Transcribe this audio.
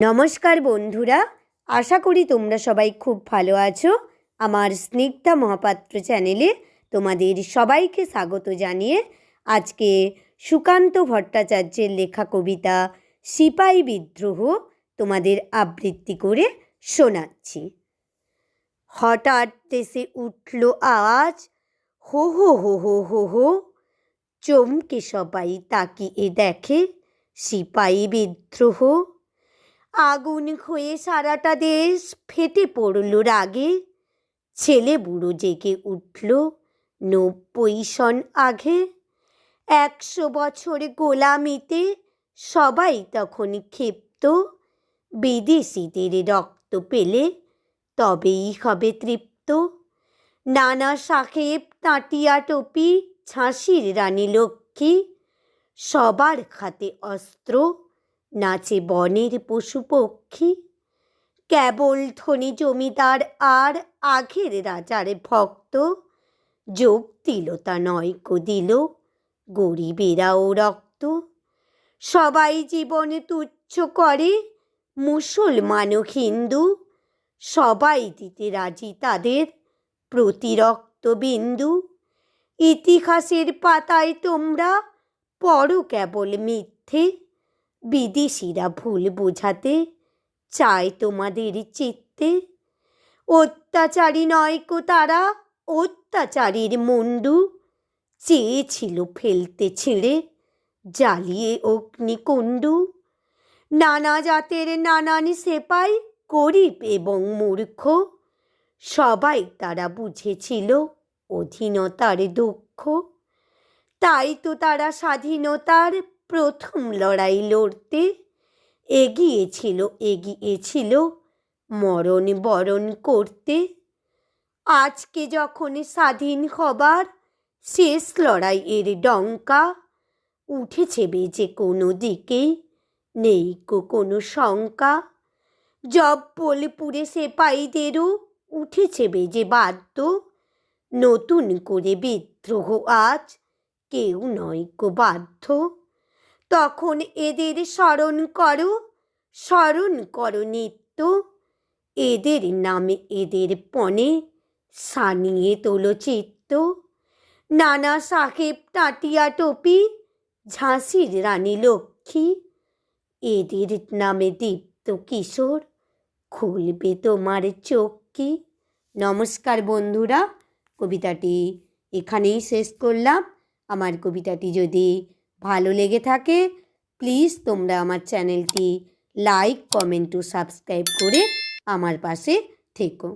নমস্কার বন্ধুরা, আশা করি তোমরা সবাই খুব ভালো আছো। আমার স্নিগ্ধা মহাপাত্র চ্যানেলে তোমাদের সবাইকে স্বাগত জানিয়ে আজকে সুকান্ত ভট্টাচার্যের লেখা কবিতা সিপাই বিদ্রোহ তোমাদের আবৃত্তি করে শোনাচ্ছি। হঠাৎ দেশে উঠল আওয়াজ হো হো হো হো হো হো, চমকে সবাই তাকিয়ে দেখে সিপাই বিদ্রোহ আগুন হয়ে সারাটা দেশ ফেটে পড়ল রাগে। ছেলে বুড়ো জেগে উঠল নব্বই সন আগে। একশো বছর গোলামিতে সবাই তখন ক্ষিপ্ত। বিদেশিদের রক্ত পেলে তবেই হবে তৃপ্ত। নানা সাহেব তাঁটিয়া টপি, ঝাঁসির রানী লক্ষ্মী, সবার খাতে অস্ত্র নাচে বনের পশু পক্ষী। কেবল ধনী জমিদার আর আখের রাজার ভক্ত। যোগ দিল তা নয় দিল, গরিবেরাও রক্ত। সবাই জীবন তুচ্ছ করে, মুসলমান ও হিন্দু। সবাই দিতে রাজি তাদের প্রতিরক্ত বিন্দু। ইতিহাসের পাতায় তোমরা পড়ো কেবল মিথ্যে। বিদেশিরা ভুল বোঝাতে চায় তোমাদের চিত্তে। অত্যাচারী নয় কো তারা, অত্যাচারীর মুন্ডু। চেয়েছিল ফেলতে ছিঁড়ে, জ্বালিয়ে অগ্নিকুণ্ডু। নানা জাতের নানান সেপাই, গরিব এবং মূর্খ। সবাই তারা বুঝেছিল অধীনতার দুঃখ। তাই তো তারা স্বাধীনতার প্রথম লড়াই লড়তে এগিয়েছিল এগিয়েছিল মরণ বরণ করতে। আজকে যখন স্বাধীন হবার শেষ লড়াইয়ের ডঙ্কা উঠেছে বেজে কোনো দিকেই নেই কো কোনো শঙ্কা। জব্বলপুরে সেপাইদেরও উঠেছে বেজে বাদ্য। নতুন করে বিদ্রোহ আজ কেউ নয় কো বাধ্য। তখন এদের স্মরণ করো স্মরণ করো নিত্য। এদের নামে এদের পণে সানিয়ে তোলো চিত্ত। নানা সাহেব টাটিয়া টপি, ঝাঁসির রানী লক্ষ্মী। এদের নামে দীপ্ত কিশোর, খুলবে তোমার চোখ নমস্কার বন্ধুরা, কবিতাটি এখানেই শেষ করলাম। আমার কবিতাটি যদি ভালো লেগে থাকে প্লিজ তোমরা আমার চ্যানেলটি লাইক কমেন্ট ও সাবস্ক্রাইব করে আমার পাশে থেকো।